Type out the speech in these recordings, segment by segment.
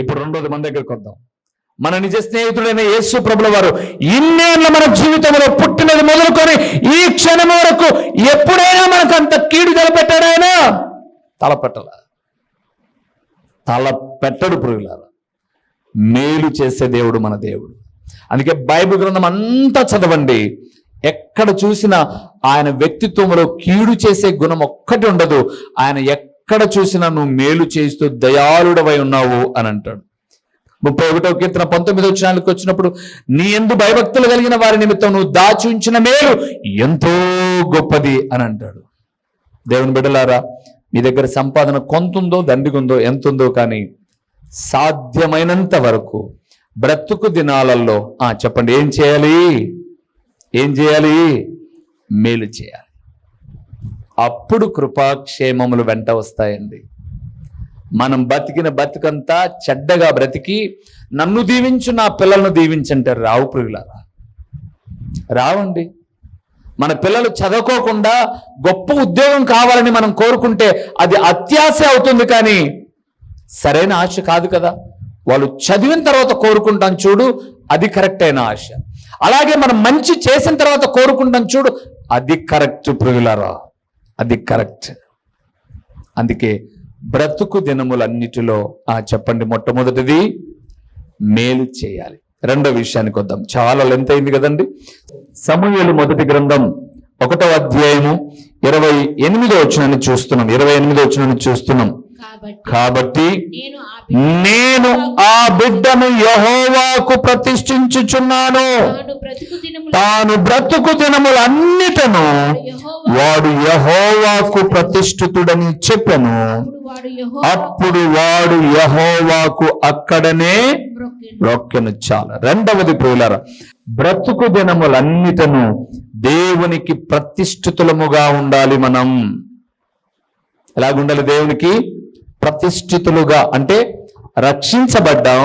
ఇప్పుడు రెండోది మన దగ్గరకు వద్దాం. మన నిజ స్నేహితుడైన యేసు ప్రభుల వారు ఇన్నేళ్ళ మన జీవితంలో పుట్టినది మొదలుకొని ఈ క్షణం వరకు ఎప్పుడైనా మనకు అంత కీడు తలపెట్టాడైనా తలపెట్టల. తల పెట్టడు పురుగులారా మేలు చేసే దేవుడు మన దేవుడు. అందుకే బైబిల్ గ్రంథం అంతా చదవండి. ఎక్కడ చూసినా ఆయన వ్యక్తిత్వంలో కీడు చేసే గుణం ఒక్కటి ఉండదు. ఆయన ఎక్కడ చూసినా నువ్వు మేలు చేస్తూ దయాళుడవై ఉన్నావు అని అంటాడు. ముప్పై ఒకటో కీర్తన పంతొమ్మిదో వచ్చినాలకు వచ్చినప్పుడు నీ ఎందు భయభక్తులు కలిగిన వారి నిమిత్తం నువ్వు దాచి ఉంచిన మేలు ఎంతో గొప్పది అని అంటాడు. దేవుని బిడ్డలారా మీ దగ్గర సంపాదన కొంత ఉందో దండిగుందో ఎంతుందో కానీ సాధ్యమైనంత వరకు బ్రతుకు దినాలలో ఆ చెప్పండి ఏం చేయాలి? ఏం చేయాలి? మేలు చేయాలి. అప్పుడు కృపాక్షేమములు వెంట వస్తాయండి. మనం బతికిన బతుకంతా చెడ్డగా బ్రతికి నన్ను దీవించు నా పిల్లలను దీవించంటారు రావు ప్రియులారా. రావండి. మన పిల్లలు చదువుకోకుండా గొప్ప ఉద్యోగం కావాలని మనం కోరుకుంటే అది అత్యాశ అవుతుంది కానీ సరైన ఆశ కాదు కదా. వాళ్ళు చదివిన తర్వాత కోరుకుంటాం చూడు అది కరెక్ట్ అయిన ఆశ. అలాగే మనం మంచి చేసిన తర్వాత కోరుకుంటాం చూడు అది కరెక్ట్ ప్రియులారా. అది కరెక్ట్. అందుకే బ్రతుకు దినములన్నిటిలో ఆ చెప్పండి మొట్టమొదటిది మేలు చేయాలి. రెండో విషయానికి వద్దాం. చాలా లెంత్ అయింది కదండి? సమూహలు మొదటి గ్రంథం ఒకటో అధ్యాయము ఇరవై ఎనిమిదో వచ్చినని చూస్తున్నాం. ఇరవై ఎనిమిదో వచ్చినని చూస్తున్నాం. కాబట్టి కాబట్టి నేను ఆ బిడ్డను యహోవాకు ప్రతిష్ఠించుచున్నాను. తాను బ్రతుకు దినములన్నిటను వాడు యహోవాకు ప్రతిష్ఠితుడని చెప్పెను. అప్పుడు వాడు యహోవాకు అక్కడనే. రొక్కెను చాలు. రెండవది ప్రియులార బ్రతుకు దినములన్నిటను దేవునికి ప్రతిష్ఠితులముగా ఉండాలి మనం. ఎలాగుండాలి దేవునికి? ప్రతిష్ఠితులుగా. అంటే రక్షించబడ్డాం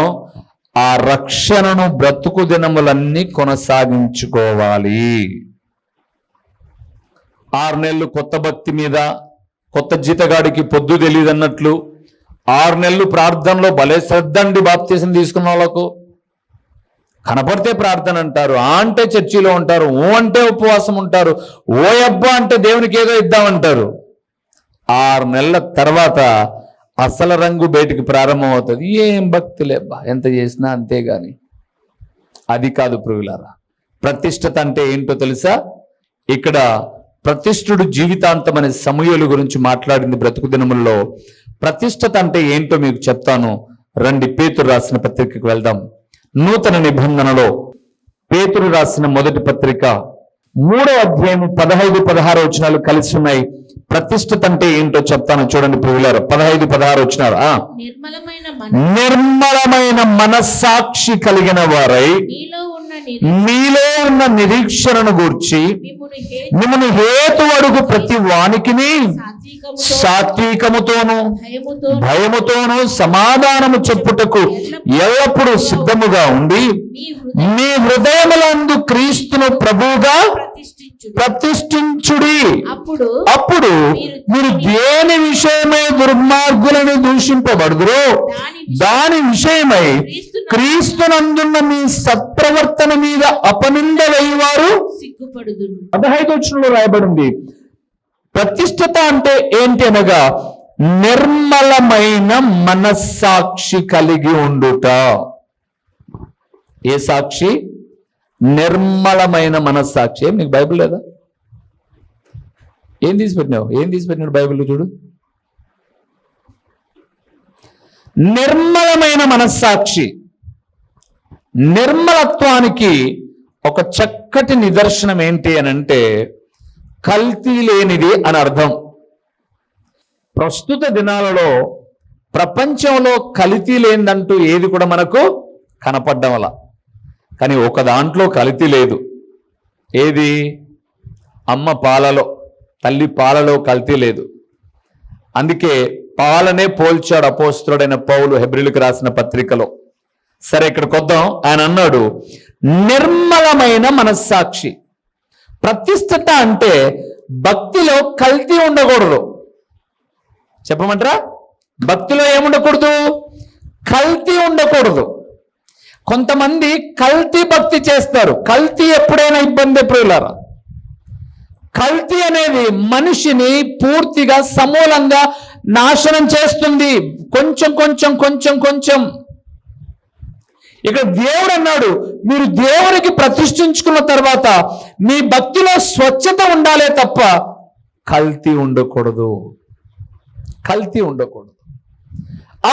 ఆ రక్షణను బ్రతుకు దినములన్నీ కొనసాగించుకోవాలి. ఆరు నెలలు కొత్త భక్తి మీద కొత్త జీతగాడికి పొద్దు తెలియదు అన్నట్లు ఆరు నెలలు ప్రార్థనలో భలే శ్రద్ధ అండి బాప్తీసం తీసుకున్న వాళ్ళకు కనపడితే ప్రార్థన అంటారు ఆ అంటే చర్చిలో ఉంటారు ఓ అంటే ఉపవాసం ఉంటారు ఓ అబ్బా అంటే దేవునికి ఏదో ఇద్దామంటారు ఆరు నెలల తర్వాత అసలు రంగు బయటికి ప్రారంభమవుతుంది. ఏం భక్తి లేబ్బా ఎంత చేసినా అంతేగాని. అది కాదు ప్రియులారా ప్రతిష్టత అంటే ఏంటో తెలుసా? ఇక్కడ ప్రతిష్ఠుడు జీవితాంతం అనే సమూహల గురించి మాట్లాడింది బ్రతుకు దినముల్లో. ప్రతిష్టత అంటే ఏంటో మీకు చెప్తాను. రండి పేతురు రాసిన పత్రికకు వెళ్దాం. నూతన నిబంధనలో పేతురు రాసిన మొదటి పత్రిక మూడో అధ్యాయం పదహైదు పదహారు వచనాలు కలిసి ఉన్నాయి. ప్రతిష్ఠత అంటే ఏంటో చెప్తాను చూడండి ప్రియులారు. పదహైదు పదహారు వచ్చినారు. నిర్మలమైన మన నిర్మలమైన మనస్సాక్షి కలిగిన వారై మీలో ఉన్న నిరీక్షణను గూర్చి మిమ్మల్ని హేతు అడుగు ప్రతి వానికిని సాత్వికముతో సాత్వికముతోను భయముతో భయముతోను సమాధానము చెప్పుటకు ఎల్లప్పుడూ సిద్ధముగా ఉండి మీ హృదయ మీ హృదయములందు క్రీస్తును ప్రభువుగా ప్రతిష్ఠించుడి. అప్పుడు అప్పుడు మీరు దేని విషయమై దుర్మార్గులను దూషింపబడుదురో దాని విషయమై క్రీస్తును క్రీస్తునందున్న మీ సత్ప్రవర్తన మీద అపనింద వేయవారు సిగ్గుపడుదురు. పదహైదు రాయబడింది. ప్రతిష్టత అంటే ఏంటి అనగా నిర్మలమైన మనస్సాక్షి కలిగి ఉండుట. ఏ సాక్షి? నిర్మలమైన మనస్సాక్షి. ఏం నీకు బైబిల్ లేదా? ఏం తీసిపెట్టినావు? ఏం తీసిపెట్టినాడు పెట్టినాడు బైబిల్ చూడు. నిర్మలమైన మనస్సాక్షి. నిర్మలత్వానికి ఒక చక్కటి నిదర్శనం ఏంటి అని అంటే కల్తీ లేనిది అని అర్థం. ప్రస్తుత దినాలలో ప్రపంచంలో కల్తీ లేనిదంటూ ఏది కూడా మనకు కనపడ్డం వల్ల. కానీ ఒక దాంట్లో కల్తీ లేదు. ఏది? అమ్మ పాలలో తల్లి పాలలో కల్తీ లేదు. అందుకే పాలనే పోల్చాడు అపోస్తుడైన పౌలు హెబ్రిలకు రాసిన పత్రికలో. సరే ఇక్కడికి వద్దాం. ఆయన అన్నాడు నిర్మలమైన మనస్సాక్షి. ప్రతిష్టత అంటే భక్తిలో కల్తీ ఉండకూడదు. చెప్పమంటారా? భక్తిలో ఏముండకూడదు? కల్తీ ఉండకూడదు. కొంతమంది కల్తీ భక్తి చేస్తారు. కల్తీ ఎప్పుడైనా ఇబ్బంది ప్రియులారా? కల్తీ అనేది మనిషిని పూర్తిగా సమూలంగా నాశనం చేస్తుంది. కొంచెం కొంచెం కొంచెం కొంచెం. ఇక్కడ దేవుడు అన్నాడు మీరు దేవునికి ప్రతిష్ఠించుకున్న తర్వాత మీ భక్తిలో స్వచ్ఛత ఉండాలే తప్ప కల్తీ ఉండకూడదు. కల్తీ ఉండకూడదు.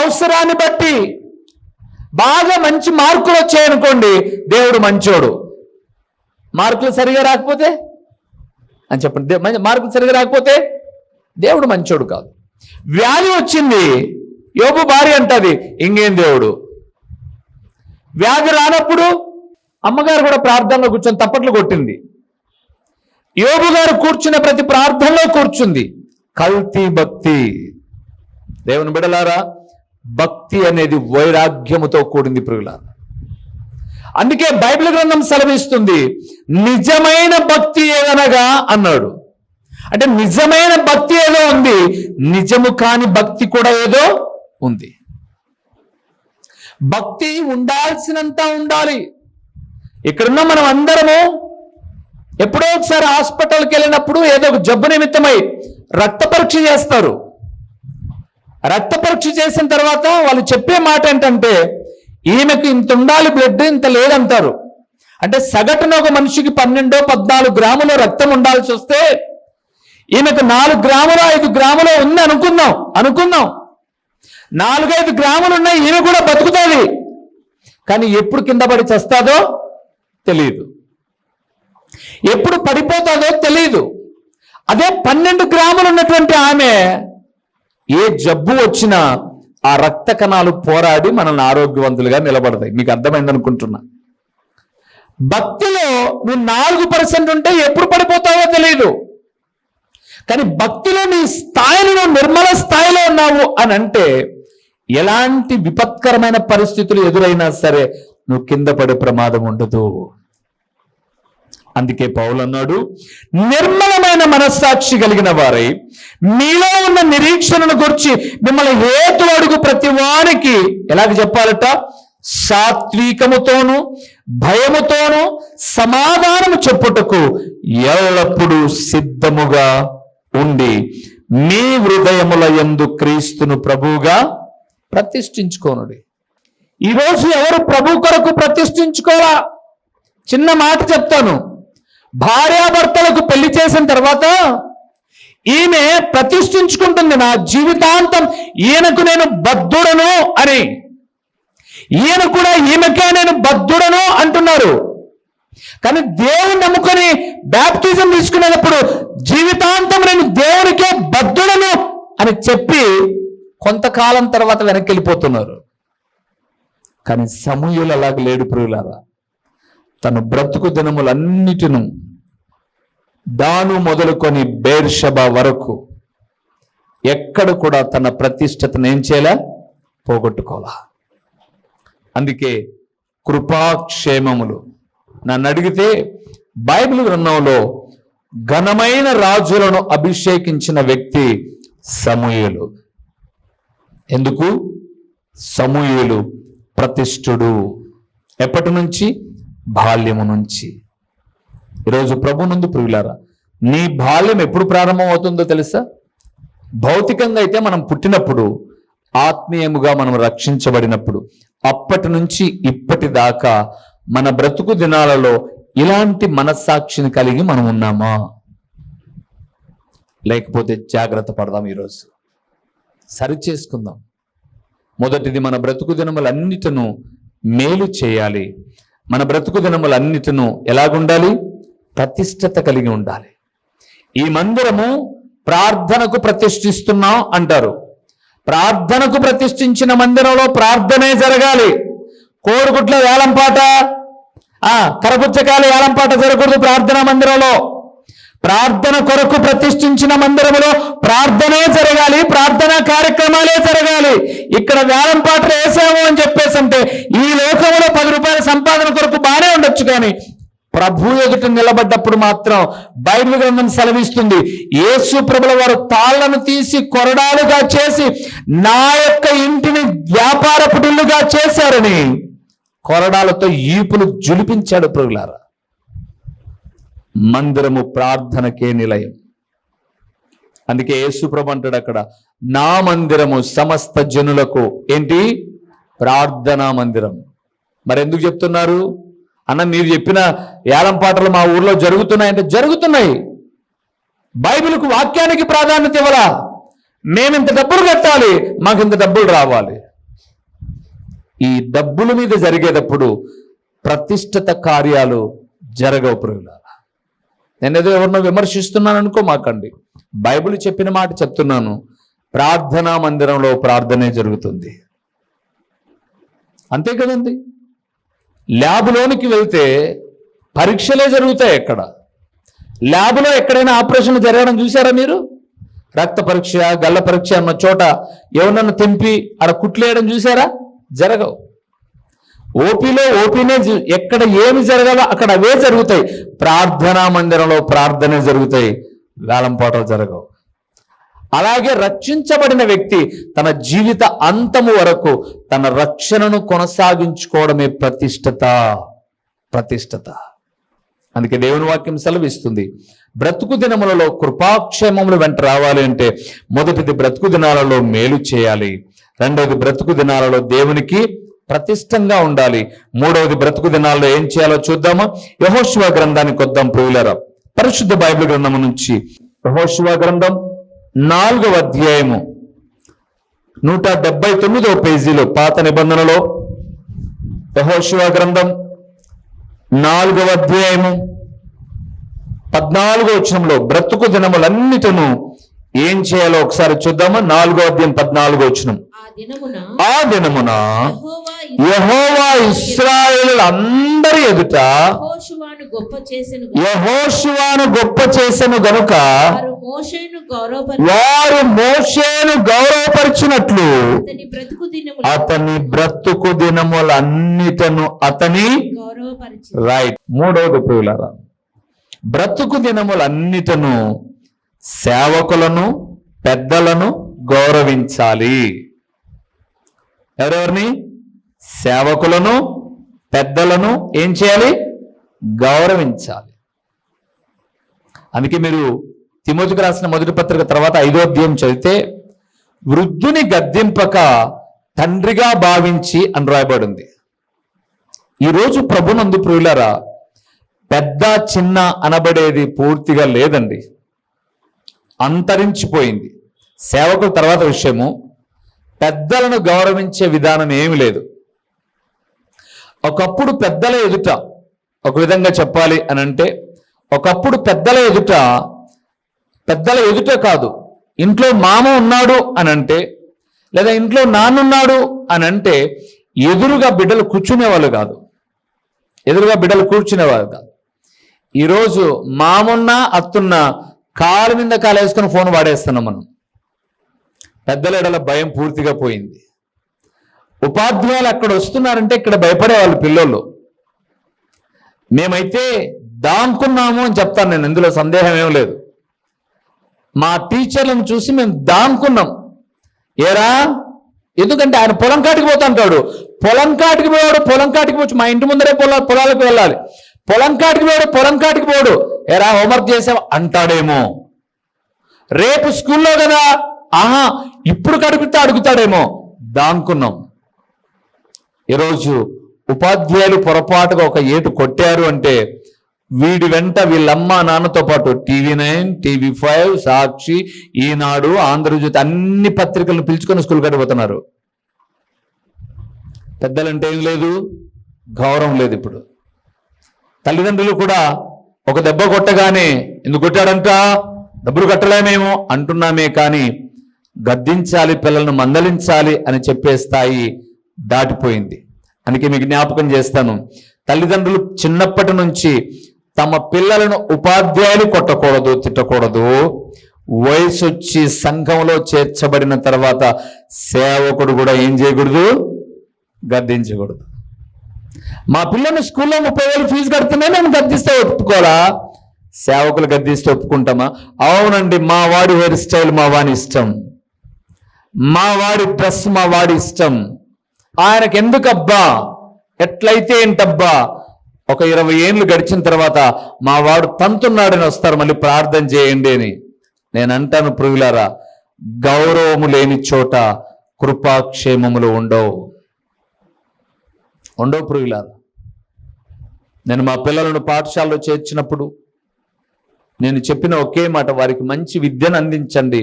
అవసరాన్ని బట్టి బాగా మంచి మార్కులు వచ్చాయనుకోండి దేవుడు మంచోడు. మార్కులు సరిగా రాకపోతే? అని చెప్పండి మార్కులు సరిగా రాకపోతే దేవుడు మంచోడు కాదు. వ్యాధి వచ్చింది యోపు భార్య అంటది ఇంకేం దేవుడు? వ్యాధి రానప్పుడు అమ్మగారు కూడా ప్రార్థనలో కూర్చొని తప్పట్లు కొట్టింది. యోబు గారు కూర్చున్న ప్రతి ప్రార్థనలో కూర్చుంది. కల్తీ భక్తి. దేవుని బిడలారా భక్తి అనేది వైరాగ్యముతో కూడింది ప్రియులారా. అందుకే బైబిల్ గ్రంథం సెలవిస్తుంది నిజమైన భక్తి ఏదనగా అన్నాడు. అంటే నిజమైన భక్తి ఏదో ఉంది నిజము కాని భక్తి కూడా ఏదో ఉంది. భక్తి ఉండాల్సినంత ఉండాలి. ఇక్కడున్న మనం అందరము ఎప్పుడో ఒకసారి హాస్పిటల్కి వెళ్ళినప్పుడు ఏదో ఒక జబ్బు నిమిత్తమై రక్త పరీక్ష చేస్తారు. రక్త పరీక్ష చేసిన తర్వాత వాళ్ళు చెప్పే మాట ఏంటంటే ఈమెకు ఇంత ఉండాలి బ్లడ్ ఇంత లేదంటారు. అంటే సగటున ఒక మనిషికి పన్నెండో పద్నాలుగు గ్రాముల రక్తం ఉండాల్సి వస్తే ఈమెకు నాలుగు గ్రాములు ఐదు గ్రాములు ఉంది అనుకుందాం అనుకుందాం. నాలుగైదు గ్రాములు ఉన్నాయి ఈమె కూడా బతుకుతుంది. కానీ ఎప్పుడు కింద పడి చస్తాదో తెలియదు ఎప్పుడు పడిపోతుందో తెలియదు అదే పన్నెండు గ్రాములు ఉన్నటువంటి ఆమె ఏ జబ్బు వచ్చినా ఆ రక్త కణాలు పోరాడి మనల్ని ఆరోగ్యవంతులుగా నిలబడతాయి. మీకు అర్థమైంది అనుకుంటున్నా. భక్తిలో నువ్వు నాలుగు పర్సెంట్ ఉంటే ఎప్పుడు పడిపోతావో తెలియదు కానీ భక్తిలో నీ స్థాయిలో నువ్వు నిర్మల స్థాయిలో ఉన్నావు అని అంటే ఎలాంటి విపత్కరమైన పరిస్థితులు ఎదురైనా సరే నువ్వు కింద పడే ప్రమాదం ఉండదు. అందుకే పౌలు అన్నాడు నిర్మలమైన మనస్సాక్షి కలిగిన వారై మీలో ఉన్న నిరీక్షణను గురించి మిమ్మల్ని హేతు అడుగు ప్రతి వారికి ఎలాగ చెప్పాలట? సాత్వికముతోను భయముతోనూ సమాధానము చెప్పుటకు ఎల్లప్పుడూ సిద్ధముగా ఉండి మీ హృదయముల యందు క్రీస్తును ప్రభువుగా ప్రతిష్ఠించుకోనుడి. ఈరోజు ఎవరు ప్రభు కొరకు ప్రతిష్ఠించుకోవాలా? చిన్న మాట చెప్తాను. భార్యాభర్తలకు పెళ్ళి చేసిన తర్వాత ఈమె ప్రతిష్ఠించుకుంటుంది నా జీవితాంతం ఈయనకు నేను బద్ధుడను అని. ఈయన కూడా ఈమెకే నేను బద్ధుడను అంటున్నారు. కానీ దేవుని నమ్ముకొని బ్యాప్టిజం తీసుకునేటప్పుడు జీవితాంతం నేను దేవునికే బద్ధుడను అని చెప్పి కొంతకాలం తర్వాత వెనక్కి వెళ్ళిపోతున్నారు. కానీ సమూహులు అలాగ లేడు ప్రియులారా. తన బ్రతుకు దినములన్నిటిను దాను మొదలుకొని బేర్షబ వరకు ఎక్కడ కూడా తన ప్రతిష్టతను ఏం చేయలే? పోగొట్టుకోవాలా. అందుకే కృపాక్షేమములు. నన్ను అడిగితే బైబిల్ గ్రంథంలో ఘనమైన రాజులను అభిషేకించిన వ్యక్తి సమూయులు. ఎందుకు? సమూయులు ప్రతిష్ఠుడు. ఎప్పటి నుంచి? బాల్యము నుంచి. ఈరోజు ప్రభు నందు ప్రియులారా నీ బాల్యం ఎప్పుడు ప్రారంభం అవుతుందో తెలుసా? భౌతికంగా అయితే మనం పుట్టినప్పుడు ఆత్మీయముగా మనం రక్షించబడినప్పుడు అప్పటి నుంచి ఇప్పటి దాకా మన బ్రతుకు దినాలలో ఇలాంటి మనస్సాక్షిని కలిగి మనం ఉన్నామా? లేకపోతే జాగ్రత్త పడదాం ఈరోజు. సరి చేసుకుందాం మొదటిది మన బ్రతుకు దినములన్నిటిను మేలు చేయాలి. మన బ్రతుకు దినములన్నిటిను ఎలాగుండాలి? ప్రతిష్టత కలిగి ఉండాలి. ఈ మందిరము ప్రార్థనకు ప్రతిష్ఠిస్తున్నాం అంటారు. ప్రార్థనకు ప్రతిష్ఠించిన మందిరంలో ప్రార్థనే జరగాలి. కోడిగుట్ల వేలంపాట ఆ కరపుచ్చకాయల వేలంపాట జరగకూడదు ప్రార్థనా మందిరంలో. ప్రార్థన కొరకు ప్రతిష్ఠించిన మందిరములో ప్రార్థనే జరగాలి ప్రార్థనా కార్యక్రమాలే జరగాలి. ఇక్కడ వేలం పాట వేసాము అని చెప్పేసి అంటే ఈ లోకంలో పది రూపాయల సంపాదన కొరకు బాగానే ఉండొచ్చు కానీ ప్రభు ఎదుట నిలబడ్డప్పుడు మాత్రం బైబిల్ గ్రంథం సెలవిస్తుంది. యేసు ప్రభుల వారు తాళ్ళను తీసి కొరడాలుగా చేసి నా యొక్క ఇంటిని వ్యాపారపుటిల్లుగా చేశారని కొరడాలతో ఈపులు జులిపించాడు ప్రభులారా. మందిరము ప్రార్థనకే నిలయం. అందుకే యేసుప్రభు అంటాడు అక్కడ నా మందిరము సమస్త జనులకు ఏంటి? ప్రార్థనా మందిరం. మరి ఎందుకు చెప్తున్నారు? అన్న మీరు చెప్పిన ఏలం పాటలు మా ఊర్లో జరుగుతున్నాయంటే జరుగుతున్నాయి. బైబిల్కు వాక్యానికి ప్రాధాన్యత ఇవ్వలా? మేము ఇంత డబ్బులు కట్టాలి మాకు ఇంత డబ్బులు రావాలి. ఈ డబ్బుల మీద జరిగేటప్పుడు ప్రతిష్ఠిత కార్యాలు జరగవు ప్రియులారా. నేను ఏదో ఎవరినో విమర్శిస్తున్నాను అనుకో మాకండి. బైబిల్ చెప్పిన మాట చెప్తున్నాను. ప్రార్థనా మందిరంలో ప్రార్థనే జరుగుతుంది. అంతే కదండి? ల్యాబ్లోనికి వెళ్తే పరీక్షలే జరుగుతాయి ఎక్కడ ల్యాబ్లో ఎక్కడైనా ఆపరేషన్ జరగడం చూసారా మీరు? రక్త పరీక్ష గల్ల పరీక్ష అన్న చోట ఎవరన్నా తెంపి ఆడ కుట్లేయడం చూసారా జరగవు. ఓపీలో ఓపీనే ఎక్కడ ఏమి జరగాలో అక్కడ అవే జరుగుతాయి. ప్రార్థనా మందిరంలో ప్రార్థనే జరుగుతాయి. వేలంపాటలు జరగవు. అలాగే రక్షించబడిన వ్యక్తి తన జీవిత అంతము వరకు తన రక్షణను కొనసాగించుకోవడమే ప్రతిష్టత. ప్రతిష్టత. అందుకే దేవుని వాక్యం సెలవిస్తుంది. బ్రతుకు దినములలో కృపాక్షేమములు వెంట రావాలి అంటే మొదటిది బ్రతుకు దినాలలో మేలు చేయాలి. రెండవది బ్రతుకు దినాలలో దేవునికి ప్రతిష్టంగా ఉండాలి. మూడవది బ్రతుకు దినాల్లో ఏం చేయాలో చూద్దామా. యహోశివ గ్రంథానికి వద్దాం ప్రియులరా. పరిశుద్ధ బైబిల్ గ్రంథం నుంచి యహోశివ గ్రంథం నాలుగవ అధ్యాయము నూట డెబ్బై తొమ్మిదవ పేజీలో పాత నిబంధనలో యహోశివ గ్రంథం నాలుగవ అధ్యాయము పద్నాలుగో వచనంలో బ్రతుకు దినములన్నిటిను ఏం చేయాలో ఒకసారి చూద్దామా. నాలుగో అధ్యాయం పద్నాలుగో వచనం. ఆ దినమున యెహోవా ఇస్రాయేల్ అందరి ఎదుట యెహోషువను గొప్ప చేసెను యహోశువాను గొప్ప చేసెను గనుక వారు మోషేను గౌరవపరిచినట్లు అతని బ్రతుకు దినములన్నిటను అతని రైట్. మూడవది ప్రియులారా బ్రతుకు దినములన్నిటను సేవకులను పెద్దలను గౌరవించాలి. ఎవరెవరిని? సేవకులను పెద్దలను ఏం చేయాలి? గౌరవించాలి. అందుకే మీరు తిమోతికి రాసిన మొదటి పత్రిక తర్వాత ఐదో అధ్యాయం చదివితే వృద్ధుని గద్దింపక తండ్రిగా భావించి అని రాయబడింది. ఈరోజు ప్రభునందు ప్రియులరా పెద్ద చిన్న అనబడేది పూర్తిగా లేదండి. అంతరించిపోయింది. సేవకుల తర్వాత విషయము పెద్దలను గౌరవించే విధానం ఏమి లేదు. ఒకప్పుడు పెద్దల ఎదుట ఒక విధంగా చెప్పాలి అని అంటే ఒకప్పుడు పెద్దల ఎదుట పెద్దల ఎదుట కాదు ఇంట్లో మామ ఉన్నాడు అని అంటే లేదా ఇంట్లో నాన్నున్నాడు అని అంటే ఎదురుగా బిడ్డలు కూర్చునేవాళ్ళు కాదు. ఎదురుగా బిడ్డలు కూర్చునేవాళ్ళు కాదు. ఈరోజు మామున్నా అత్తున్న కాలు మీద కాలు వేసుకొని ఫోన్ వాడేస్తున్నాం మనం. పెద్దల ఎడల భయం పూర్తిగా పోయింది. ఉపాధ్యాయులు అక్కడ వస్తున్నారంటే ఇక్కడ భయపడే వాళ్ళు పిల్లోళ్ళు. మేమైతే దాంకున్నాము అని చెప్తాను నేను ఇందులో సందేహం ఏం లేదు. మా టీచర్లను చూసి మేము దాంకున్నాం ఏరా? ఎందుకంటే ఆయన పొలం కాటికి పోతుంటాడు పొలం కాటికి పోయాడు పొలం కాటికి పోవచ్చు. మా ఇంటి ముందరే పొల పొలాలకు వెళ్ళాలి. పొలం కాటికి పోయాడు పొలం కాటికి పోడు. ఎరా హోంవర్క్ చేసావు? అంటాడేమో. రేపు స్కూల్లో కదా? ఆహా ఇప్పుడు కడుపుతే అడుగుతాడేమో. దానుకున్నాం. ఈరోజు ఉపాధ్యాయులు పొరపాటుగా ఒక ఏటు కొట్టారు అంటే వీడి వెంట వీళ్ళమ్మ నాన్నతో పాటు TV nine TV five Sakshi Eenadu Andhrajyothy అన్ని పత్రికలను పిలుచుకొని స్కూల్ కడిపోతున్నారు పెద్దలంటే ఏం లేదు గౌరవం లేదు ఇప్పుడు. తల్లిదండ్రులు కూడా ఒక దెబ్బ కొట్టగానే ఎందుకు కొట్టాడంట? డబ్బులు కట్టలేమేమో అంటున్నామే కానీ గద్దించాలి పిల్లలను మందలించాలి అని చెప్పే స్థాయి దాటిపోయింది. అందుకే మీకు జ్ఞాపకం చేస్తాను. తల్లిదండ్రులు చిన్నప్పటి నుంచి తమ పిల్లలను ఉపాధ్యాయులు కొట్టకూడదు తిట్టకూడదు. వయసు వచ్చి సంఘంలో చేర్చబడిన తర్వాత సేవకుడు కూడా ఏం చేయకూడదు? గద్దించకూడదు. మా పిల్లలు స్కూల్లో ముప్పై వేలు ఫీజు కడుతున్నా మేము గద్దిస్తే ఒప్పుకోరా? సేవకులు గద్దిస్తే ఒప్పుకుంటామా? అవునండి మా వాడి హెయిర్ స్టైల్ మా వాడి ఇష్టం. మా వాడి డ్రెస్ మా వాడి ఇష్టం. ఆయనకు ఎందుకబ్బా ఎట్లయితే ఏంటబ్బా? ఒక ఇరవై ఏళ్ళు గడిచిన తర్వాత మా వాడు తంతున్నాడని వస్తారు మళ్ళీ ప్రార్థన చేయండి అని. నేను అంటాను పురుగులారా గౌరవము లేని చోట కృపాక్షేమములు ఉండవు. ఉండవు పురుగులారా నేను మా పిల్లలను పాఠశాలలో చేర్చినప్పుడు నేను చెప్పిన ఒకే మాట వారికి మంచి విద్యను అందించండి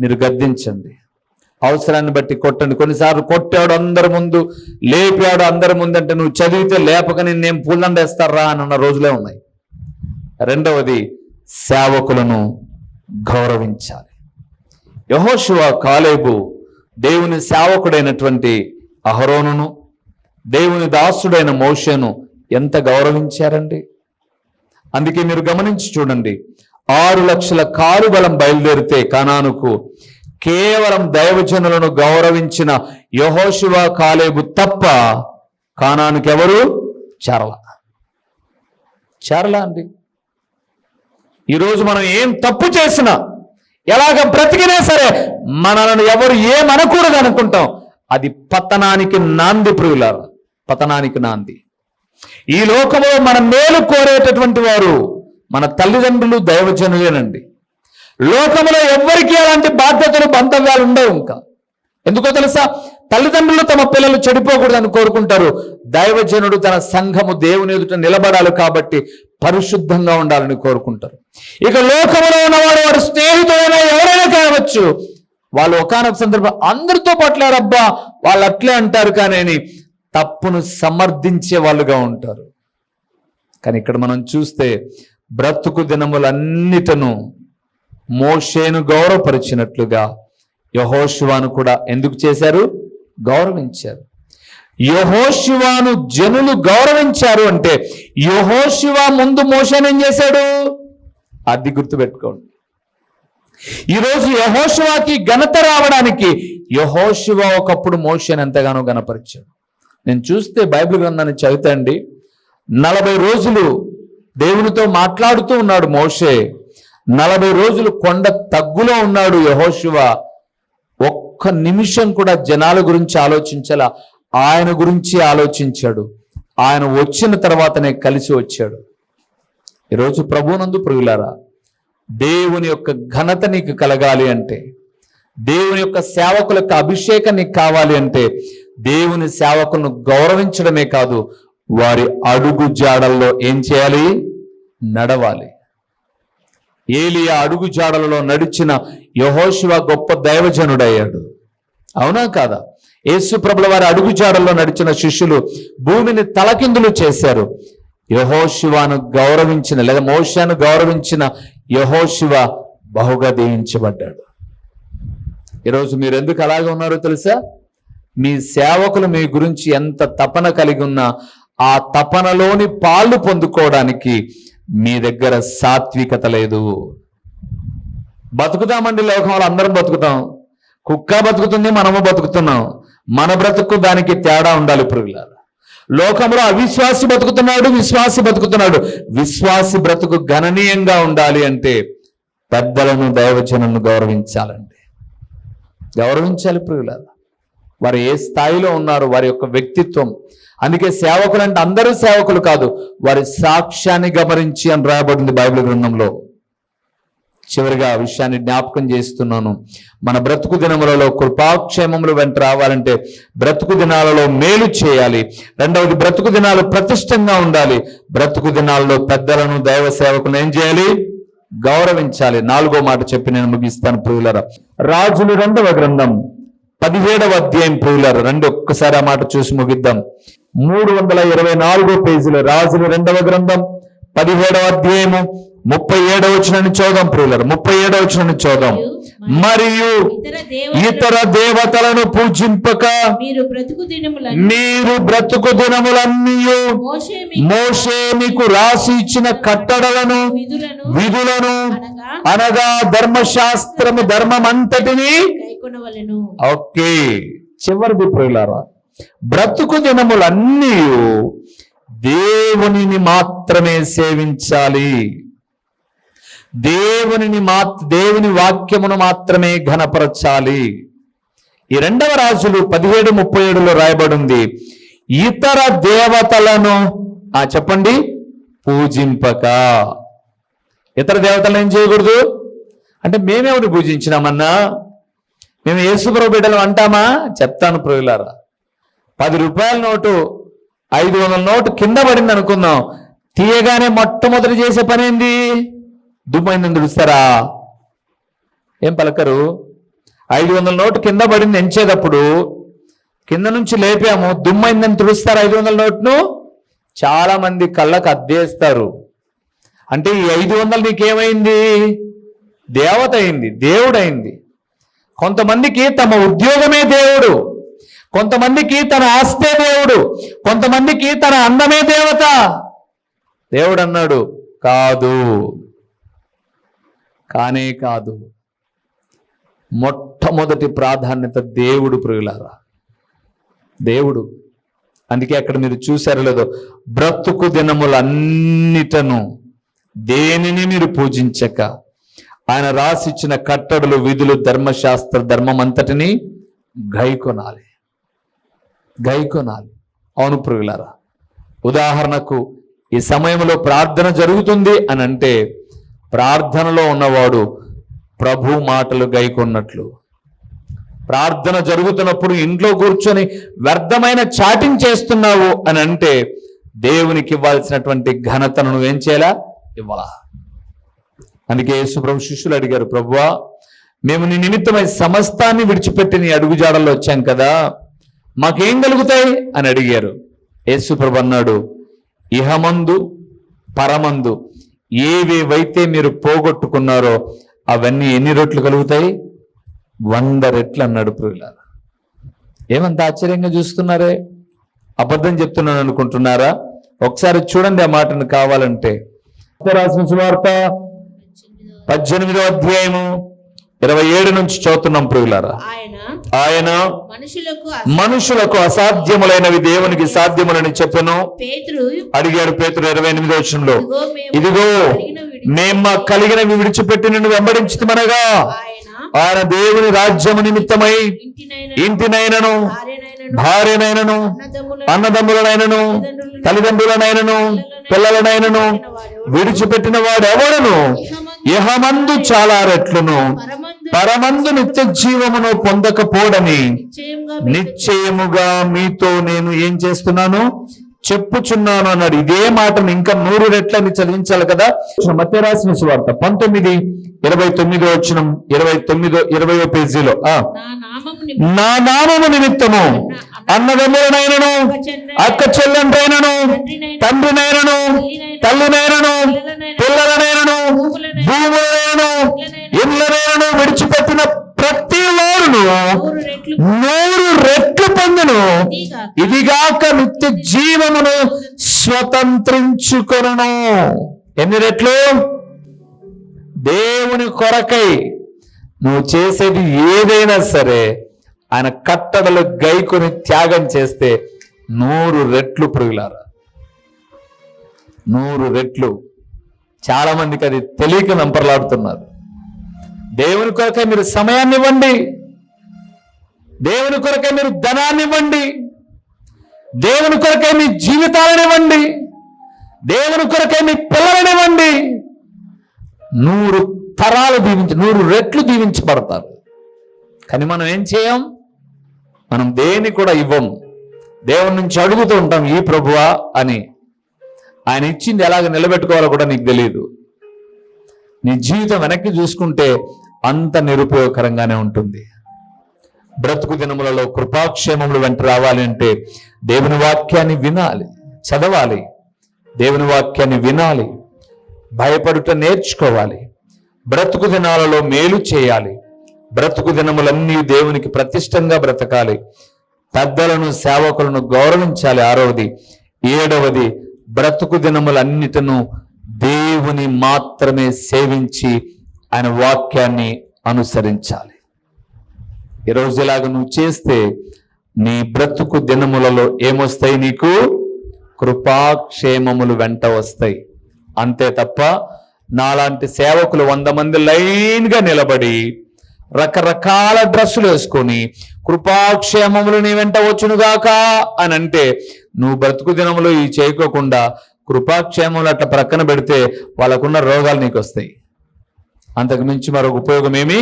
మీరు గద్దించండి అవసరాన్ని బట్టి కొట్టండి. కొన్నిసార్లు కొట్టాడు అందరి ముందు లేపాడు అందరి ముందు అంటే నువ్వు చదివితే లేపక నేను పూలండేస్తారా అని అన్న రోజులే ఉన్నాయి. రెండవది సేవకులను గౌరవించాలి. యహోశివ కాలేబు దేవుని సేవకుడైనటువంటి అహరోనును దేవుని దాసుడైన మోషను ఎంత గౌరవించారండి? అందుకే మీరు గమనించి చూడండి. ఆరు లక్షల కారు బలం బయలుదేరితే కనానుకు కేవలం దైవజనులను గౌరవించిన యహోశివ కాలేబు తప్ప కానానికి ఎవరు చేరల. చేరలా అండి. ఈరోజు మనం ఏం తప్పు చేసినా ఎలాగ బ్రతికినా సరే మనల్ని ఎవరు ఏమనకూడదు అనుకుంటాం. అది పతనానికి నాంది ప్రియులారు పతనానికి నాంది. ఈ లోకంలో మన మేలు కోరేటటువంటి వారు మన తల్లిదండ్రులు దైవజనులేనండి. లోకంలో ఎవ్వరికీ అలాంటి బాధ్యతలు బంధవ్యాలు ఉండవు ఇంకా. ఎందుకో తెలుసా? తల్లిదండ్రులు తమ పిల్లలు చెడిపోకూడదని కోరుకుంటారు. దైవజనుడు తన సంఘము దేవుని ఎదుట నిలబడాలి కాబట్టి పరిశుద్ధంగా ఉండాలని కోరుకుంటారు. ఇక లోకంలో ఉన్నవాడు వాడు స్నేహితుడైనా ఎవరైనా కావచ్చు. వాళ్ళు ఒకనొక సందర్భం అందరితో పట్లారబ్బా వాళ్ళు అట్లే అంటారు కానీ అని తప్పును సమర్థించే వాళ్ళుగా ఉంటారు. కానీ ఇక్కడ మనం చూస్తే బ్రతుకు దినములన్నిటను మోషేను గౌరవపరిచినట్లుగా యహోశివాను కూడా ఎందుకు చేశారు? గౌరవించారు. యహోశివాను జనులు గౌరవించారు అంటే యహోశివ ముందు మోషన్ ఏం చేశాడు? అది గుర్తుపెట్టుకోండి. ఈరోజు యహోశివాకి ఘనత రావడానికి యహోశివ ఒకప్పుడు మోషన్ ఎంతగానో గణపరిచాడు నేను చూస్తే బైబిల్ గ్రంథాన్ని చదువుతండి నలభై రోజులు దేవునితో మాట్లాడుతూ ఉన్నాడు మోషే. నలభై రోజులు కొండ తగ్గులో ఉన్నాడు యహోశివ ఒక్క నిమిషం కూడా జనాల గురించి ఆలోచించాల. ఆయన గురించి ఆలోచించాడు. ఆయన వచ్చిన తర్వాతనే కలిసి వచ్చాడు. ఈరోజు ప్రభునందు ప్రియులారా దేవుని యొక్క ఘనత నీకు కలగాలి అంటే దేవుని యొక్క సేవకుల యొక్క అభిషేకం నీకు కావాలి అంటే దేవుని సేవకులను గౌరవించడమే కాదు వారి అడుగు జాడల్లో ఏం చేయాలి? నడవాలి. ఏలియా అడుగు జాడలలో నడిచిన యహోశివ గొప్ప దైవజనుడయ్యాడు. అవునా కాదా? యేసు ప్రభుల వారి అడుగు జాడల్లో నడిచిన శిష్యులు భూమిని తలకిందులు చేశారు. యహోశివాను గౌరవించిన లేదా మోషాను గౌరవించిన యహోశివ బహుగా దీవించబడ్డాడు. ఈరోజు మీరు ఎందుకు అలాగే ఉన్నారో తెలుసా? మీ సేవకులు మీ గురించి ఎంత తపన కలిగి ఉన్నా ఆ తపనలోని పాలు పొందుకోవడానికి మీ దగ్గర సాత్వికత లేదు. బతుకుతామండి లోకంలో అందరం బతుకుతాం. కుక్క బతుకుతుంది మనము బతుకుతున్నాం. మన బ్రతుకు దానికి తేడా ఉండాలి పురుగులారు లోకంలో అవిశ్వాసి బతుకుతున్నాడు విశ్వాసి బతుకుతున్నాడు. విశ్వాసి బ్రతుకు గణనీయంగా ఉండాలి అంటే పెద్దలను దైవజనులను గౌరవించాలండి. గౌరవించాలి ప్రియులారా. వారు ఏ స్థాయిలో ఉన్నారు వారి యొక్క వ్యక్తిత్వం. అందుకే సేవకులు అంటే అందరూ సేవకులు కాదు వారి సాక్ష్యాన్ని గమనించి అని రాయబడింది బైబిల్ గ్రంథంలో. చివరిగా ఆ విషయాన్ని జ్ఞాపకం చేస్తున్నాను. మన బ్రతుకు దినములలో కృపాక్షేమములు వెంట రావాలంటే బ్రతుకు దినాలలో మేలు చేయాలి. రెండవది బ్రతుకు దినాలు ప్రతిష్టంగా ఉండాలి. బ్రతుకు దినాలలో పెద్దలను దైవ సేవకులను ఏం చేయాలి? గౌరవించాలి. నాలుగో మాట చెప్పి నేను ముగిస్తాను ప్రియులరా. రాజులు రెండవ గ్రంథం. పదిహేడవ అధ్యాయం పోయిలారు రెండు ఒక్కసారి ఆ మాట చూసి ముగిద్దాం. మూడు వందల ఇరవై నాలుగో పేజీలో రాజులు రెండవ గ్రంథం పదిహేడవ అధ్యాయము ముప్పై ఏడవ వచ్చిన చూద్దాం ప్రియులరు. ముప్పై ఏడవ వచ్చిన చూద్దాం మరియు ఇతర దేవ ఇతర దేవతలను పూజింపక మీరు బ్రతుకు దినములన్నీ మోషే మోషే మీకు రాసి ఇచ్చిన కట్టడలను విధులను అనగా ధర్మశాస్త్రము ధర్మం అంతటిని ఓకే. చివరిది ప్రియులారా బ్రతుకు దినములన్నీ దేవునిని మాత్రమే సేవించాలి. దేవునిని మా దేవుని వాక్యమును మాత్రమే ఘనపరచాలి. ఈ రెండవ రాజులు పదిహేడు ముప్పై ఏడులో రాయబడింది. ఇతర దేవతలను ఆ చెప్పండి పూజింపక. ఇతర దేవతలను ఏం చేయకూడదు? అంటే మేమేమిటి పూజించినామన్నా? మేము యేసుప్రభు బిడ్డలు అంటామా? చెప్తాను ప్రియులారా. పది రూపాయల నోటు ఐదు వందల నోటు కింద పడింది అనుకుందాం. తీయగానే మొట్టమొదటి చేసే పని ఏంది? దుమ్మైందని తుడుస్తారా? ఏం పలకరు? ఐదు వందల నోటు కింద పడింది ఎంచేటప్పుడు కింద నుంచి లేపాము దుమ్మైందని తుడుస్తారు ఐదు వందల నోట్ను? చాలా మంది కళ్ళకు అద్దేస్తారు. అంటే ఈ ఐదు వందలు నీకేమైంది? దేవత అయింది దేవుడైంది కొంతమందికి తమ ఉద్యోగమే దేవుడు. కొంతమందికి తన ఆస్తే దేవుడు కొంతమందికి తన అందమే దేవత. దేవుడు అన్నాడు కాదు. కానే కాదు. మొట్టమొదటి ప్రాధాన్యత దేవుడు ప్రియులారా. దేవుడు. అందుకే అక్కడ మీరు చూసారో లేదో బ్రతుకు దినములన్నిటను దేనిని మీరు పూజించక? ఆయన రాసిచ్చిన కట్టడలు విధులు ధర్మశాస్త్ర ధర్మం అంతటిని గైకొనాలి గైకొనాలి. అవును ప్రియులారా ఉదాహరణకు ఈ సమయంలో ప్రార్థన జరుగుతుంది అని అంటే ప్రార్థనలో ఉన్నవాడు ప్రభు మాటలు గైకొన్నట్లు. ప్రార్థన జరుగుతున్నప్పుడు ఇంట్లో కూర్చొని వ్యర్థమైన చాటింగ్ చేస్తున్నావు అని అంటే దేవునికి ఇవ్వాల్సినటువంటి ఘనతను నువ్వేం చేయాలా? ఇవ్వాలా? అందుకే యేసుప్రభు శిష్యులు అడిగారు ప్రభువా మేము నీ నిమిత్తమై సమస్తాన్ని విడిచిపెట్టి నీ అడుగుజాడల్లో వచ్చాం కదా. మాకేం కలుగుతాయి? అని అడిగారు. యేసుప్రభు అన్నాడు ఇహమందు పరమందు ఏవేవైతే మీరు పోగొట్టుకున్నారో అవన్నీ ఎన్ని రెట్లు కలుగుతాయి? వంద రెట్లు అన్నాడు ప్రియులారా. ఏమంత ఆశ్చర్యంగా చూస్తున్నారే? అబద్ధం చెప్తున్నాను అనుకుంటున్నారా? ఒకసారి చూడండి ఆ మాటను కావాలంటే. రాసిన సువార్త పద్దెనిమిదో అధ్యాయము ఇరవై ఏడు నుంచి చదువుతున్నాం ప్రియులారా. ఆయన మనుషులకు అసాధ్యములైనవి దేవునికి సాధ్యములని చెప్పను. పేతురు అడిగాడు పేతురు ఇరవై ఎనిమిదో వచనంలో. ఇదిగో మేము కలిగినవి విడిచిపెట్టి నిన్ను వెంబడించుతమనగా ఆయన దేవుని రాజ్యము నిమిత్తమై ఇంటినైన ఇంటినైనను భార్యనైనను భార్యనైనను అన్నదమ్ములను అన్నదమ్ములనైనను తల్లిదండ్రులనైనను పిల్లలనైనను విడిచిపెట్టిన వాడు ఎవడను? ఇహమందు చాలా రెట్లును పరమందు నిత్య జీవమును పొందకపోడని నిశ్చయముగా మీతో నేను ఏం చేస్తున్నాను? చెప్పుచున్నాను అన్నాడు. ఇదే మాటను ఇంకా నూరు రెట్లని చదివించాలి కదా? మధ్య రాసిన సువార్త పంతొమ్మిది ఇరవై తొమ్మిదో వచ్చిన ఇరవై తొమ్మిదో ఇరవయో పేజీలో. ఆ. నా నామము నా నామము నిమిత్తము. అన్నదమ్ములనైనను అక్క చెల్లెంటైనను తండ్రినైనను తల్లినైనను ఇదిగాక నిత్య జీవమును స్వతంత్రించుకొను ఎన్ని రెట్లు? దేవుని కొరకై నువ్వు చేసేది ఏదైనా సరే ఆయన కట్టడలు గైకొని త్యాగం చేస్తే నూరు రెట్లు పురుగులారా? నూరు రెట్లు. చాలా మందికి అది తెలియక వెంపర్లాడుతున్నారు దేవుని కొరకై మీరు సమయాన్ని ఇవ్వండి దేవుని కొరకై మీరు ధనాన్ని ఇవ్వండి దేవుని కొరకై మీ జీవితాలనివ్వండి దేవుని కొరకై మీ పిల్లలనివ్వండి నూరు తరాలు దీవించి నూరు రెట్లు దీవించబడతారు. కానీ మనం ఏం చేయం? మనం దేన్ని కూడా ఇవ్వం దేవుని నుంచి అడుగుతూ ఉంటాం ఈ ప్రభువా అని. ఆయన ఇచ్చింది ఎలాగ నిలబెట్టుకోవాలో కూడా నీకు తెలియదు నీ జీవితం వెనక్కి చూసుకుంటే అంత నిరుపయోగకరంగానే ఉంటుంది. బ్రతుకు దినములలో కృపాక్షేమములు వెంట రావాలి అంటే దేవుని వాక్యాన్ని వినాలి చదవాలి. దేవుని వాక్యాన్ని వినాలి భయపడుట నేర్చుకోవాలి. బ్రతుకు దినాలలో మేలు చేయాలి. బ్రతుకు దినములన్నీ దేవునికి ప్రతిష్టంగా బ్రతకాలి. పెద్దలను సేవకులను గౌరవించాలి. ఆరవది ఏడవది బ్రతుకు దినములన్నిటను దేవుని మాత్రమే సేవించి ఆయన వాక్యాన్ని అనుసరించాలి. ఈరోజు ఇలాగ నువ్వు చేస్తే నీ బ్రతుకు దినములలో ఏమొస్తాయి నీకు? కృపాక్షేమములు వెంట వస్తాయి. అంతే తప్ప నాలాంటి సేవకులు వంద మంది లైన్గా నిలబడి రకరకాల డ్రెస్సులు వేసుకొని కృపాక్షేమములు నీ వెంట వచ్చునుగాక అని అంటే నువ్వు బ్రతుకు దినములు ఇవి చేయకోకుండా కృపాక్షేమములు అట్లా ప్రక్కన పెడితే వాళ్ళకున్న రోగాలు నీకు వస్తాయి అంతకుమించి మరొక ఉపయోగం ఏమీ?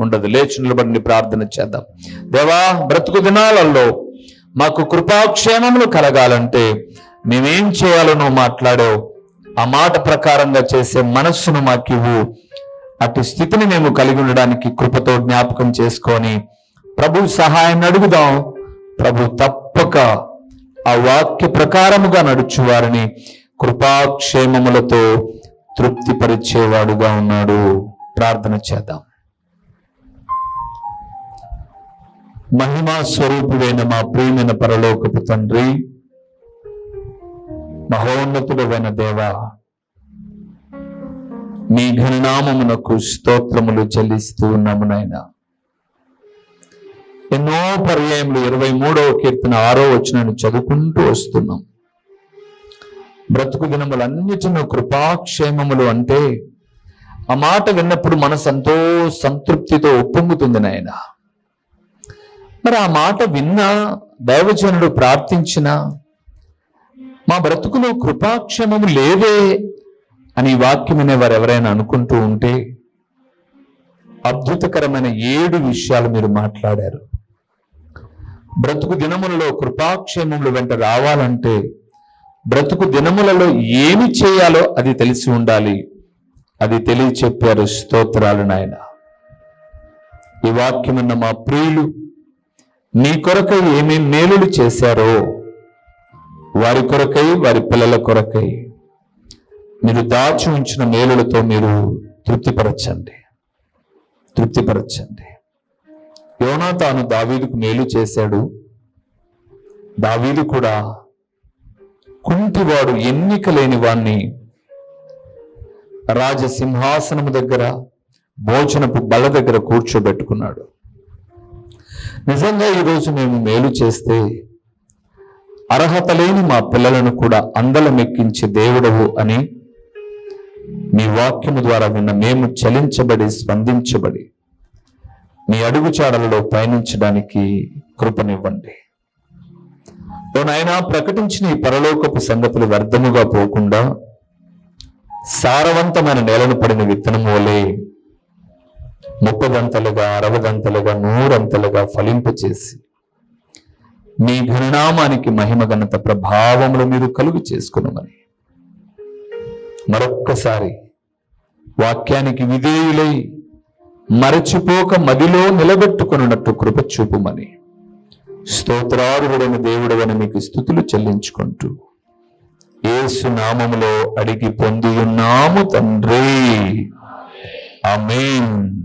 ఉండదు. లేచి నిలబడిని ప్రార్థన చేద్దాం. దేవా బ్రతుకు దినాలలో మాకు కృపాక్షేమములు కలగాలంటే మేమేం చేయాలో నువ్వు మాట్లాడావు. ఆ మాట ప్రకారంగా చేసే మనస్సును మాకివ్వు అటు స్థితిని మేము కలిగి ఉండడానికి కృపతో జ్ఞాపకం చేసుకొని ప్రభు సహాయాన్ని అడుగుదాం. ప్రభు తప్పక ఆ వాక్య ప్రకారముగా నడుచు వారిని కృపాక్షేమములతో తృప్తిపరిచేవాడుగా ఉన్నాడు. ప్రార్థన చేద్దాం. మహిమా స్వరూపుడైన మా ప్రియమైన పరలోకపు తండ్రి మహోన్నతుడైన దేవా మీ ఘననామమునకు స్తోత్రములు చెల్లిస్తూ ఉన్నాము ఎన్నో పర్యాయములు ఇరవై మూడవ కీర్తన ఆరో వచనాన్ని చదువుకుంటూ వస్తున్నాం. బ్రతుకు దినములన్నిటిలో కృపాక్షేమములు అంటే ఆ మాట విన్నప్పుడు మన సంతో సంతృప్తితో ఉప్పొంగుతుంది నాయన. మరి ఆ మాట విన్నా దైవజనుడు ప్రార్థించిన మా బ్రతుకులో కృపాక్షేమము లేవే అని వాక్యం అనేవారు ఎవరైనా అనుకుంటూ ఉంటే అద్భుతకరమైన ఏడు విషయాలు మీరు మాట్లాడారు. బ్రతుకు దినములలో కృపాక్షేమములు వెంట రావాలంటే బ్రతుకు దినములలో ఏమి చేయాలో అది తెలిసి ఉండాలి. అది తెలియ చెప్పారు స్తోత్రాలు నాయన. ఈ వాక్యమున్న మా ప్రియులు నీ కొరకై ఏమేం మేలులు చేశారో వారి కొరకై వారి పిల్లల కొరకై మీరు దాచి ఉంచిన మేలులతో మీరు తృప్తిపరచండి. తృప్తిపరచండి. యోనా తాను దావీదుకు మేలు చేశాడు. దావీదు కూడా కుంటివాడు ఎన్నిక లేని వాణ్ణి రాజసింహాసనము దగ్గర భోజనపు బల దగ్గర కూర్చోబెట్టుకున్నాడు. నిజంగా ఈరోజు మేము మేలు చేస్తే అర్హత లేని మా పిల్లలను కూడా అందలమెక్కించే దేవుడవు అని మీ వాక్యము ద్వారా విన్న మేము చలించబడి స్పందించబడి మీ అడుగుచాడలలో పయనించడానికి కృపనివ్వండి. ఓ నాయన ప్రకటించిన ఈ పరలోకపు సంగతులు వ్యర్థముగా పోకుండా సారవంతమైన నేలను పడిన విత్తనం వలె ముప్పదంతలుగా అరవదంతలుగా నూరంతలుగా ఫలింపచేసి మీ ఘననామానికి మహిమ ఘనత ప్రభావములు మీరు కలుగు చేసుకునమని. మరొక్కసారి వాక్యానికి విధేయులై మరచిపోక మదిలో నిలబెట్టుకున్నట్టు కృప చూపుమని. స్తోత్రారుడైన దేవుడవని మీకు స్థుతులు చెల్లించుకుంటూ ఏసు నామములో అడిగి పొంది ఉన్నాము తండ్రి. అమీన్